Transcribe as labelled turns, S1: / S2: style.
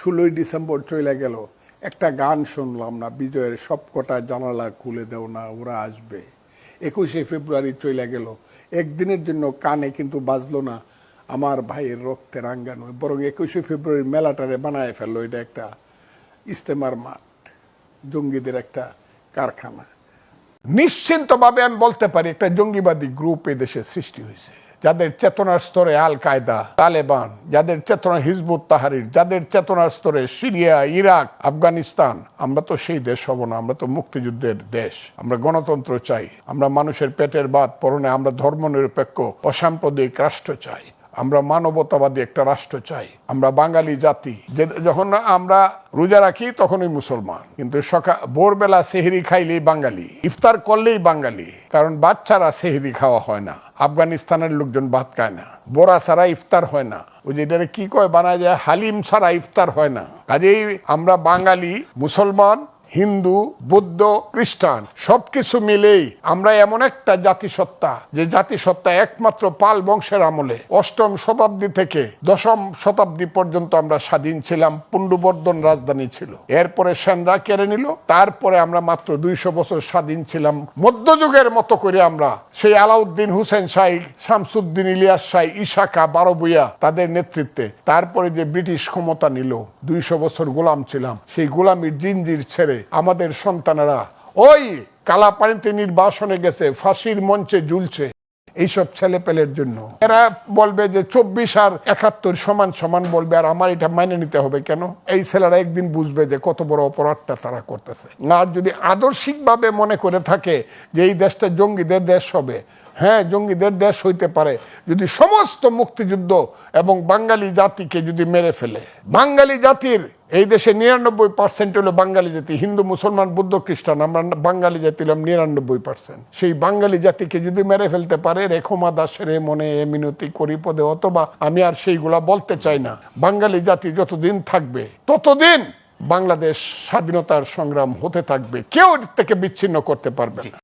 S1: ষোলোই ডিসেম্বর চলে গেল। একটা গান শুনলাম না, বিজয়ের সবকটা জানালা খুলে দেও না, ওরা আসবে। একুশে ফেব্রুয়ারি চলে গেল। একদিনের জন্য কানে কিন্তু বাজলো না, আমার ভাইয়ের রক্তের আঙ্গানো বরং একুশে ফেব্রুয়ারি মেলাটারে বানায় ফেলল এটা একটা ইস্তেমার মাঠ, জঙ্গিদের একটা কারখানা। নিশ্চিন্তভাবে আমি বলতে পারি, একটা জঙ্গিবাদী গ্রুপ দেশে সৃষ্টি হয়েছে। যাদের চেতনার স্তরে আল কায়দা, তালেবান, যাদের চেতনা হিজবুত তাহারির, যাদের চেতনার স্তরে সিরিয়া, ইরাক, আফগানিস্তান, আমরা তো সেই দেশ হব না, আমরা তো মুক্তিযুদ্ধের দেশ। আমরা গণতন্ত্র চাই, আমরা মানুষের পেটের বাদ পরনে আমরা ধর্মনিরপেক্ষ, অসাম্প্রদায়িক রাষ্ট্র চাই। আমরা মানবতাবাদী একটা রাষ্ট্র চাই, আমরা বাঙালি জাতি। যখন আমরা রোজা রাখি তখনই মুসলমান। কিন্তু সকাল ভোরবেলা সেহেরি খাইলেই বাঙালি, ইফতার করলেই বাঙালি, কারণ বাচ্চারা সেহেরি খাওয়া হয় না, আফগানিস্তানের লোকজন ভাত খায় না বোরা ছাড়া ইফতার হয় না। ওই যে এটারে কি কয় বানা যায় হালিম ছাড়া ইফতার হয় না। কাজেই আমরা বাঙালি, মুসলমান হিন্দু, বৌদ্ধ, খ্রিস্টান, সবকিছু মিলেই আমরা এমন একটা জাতিসত্তা, যে জাতিসত্তা একমাত্র পাল বংশের আমলে অষ্টম শতাব্দী থেকে দশম শতাব্দী পর্যন্ত আমরা স্বাধীন ছিলাম, পুণ্ডবর্ধন রাজধানী ছিল। এরপরে সেনরা কেড়ে নিল, তারপরে আমরা মাত্র দুইশো বছর স্বাধীন ছিলাম। মধ্যযুগের মতো করে আমরা সেই আলাউদ্দিন হুসেন শাহ, শামসুদ্দিন ইলিয়াস শাহ, ইশাকা বারবুইয়া তাদের নেতৃত্বে, তারপরে যে ব্রিটিশ ক্ষমতা নিল, দুইশো বছর গোলাম ছিলাম। সেই গোলামির জিনজির ছেড়ে আমাদের সন্তানেরা। ওই কালাপানিতে নির্বাসনে গেছে, ফাঁসির মঞ্চে ঝুলছে এইসব ছেলে পেলের জন্য। এরা বলবে যে চব্বিশ আর একাত্তর সমান সমান বলবে, আর আমার এটা মাইনে নিতে হবে কেন? এই ছেলেরা একদিন বুঝবে যে কত বড় অপরাধটা তারা করতেছে। আর যদি আদর্শিকভাবে মনে করে থাকে যে এই দেশটা জঙ্গিদের দেশ হবে হ্যাঁ জঙ্গিদের দেশ হইতে পারে। যদি সমস্ত মুক্তিযুদ্ধ এবং বাঙালি জাতিকে যদি মেরে ফেলে, বাঙালি জাতির এই দেশে নিরানব্বই পার্সেন্ট হলো বাঙালি জাতি, হিন্দু, মুসলমান, বুদ্ধ, খ্রিস্টান, আমরা বাঙালি জাতি হলাম নিরানব্বই পার্সেন্ট সেই বাঙালি জাতিকে যদি মেরে ফেলতে পারে রেখমা দাসের মনে, এ মিনতি, করি পদে, অথবা আমি আর সেইগুলা বলতে চাই না। বাঙালি জাতি যতদিন থাকবে, ততদিন বাংলাদেশ স্বাধীনতার সংগ্রাম হতে থাকবে। কেউ থেকে বিচ্ছিন্ন করতে পারবে না।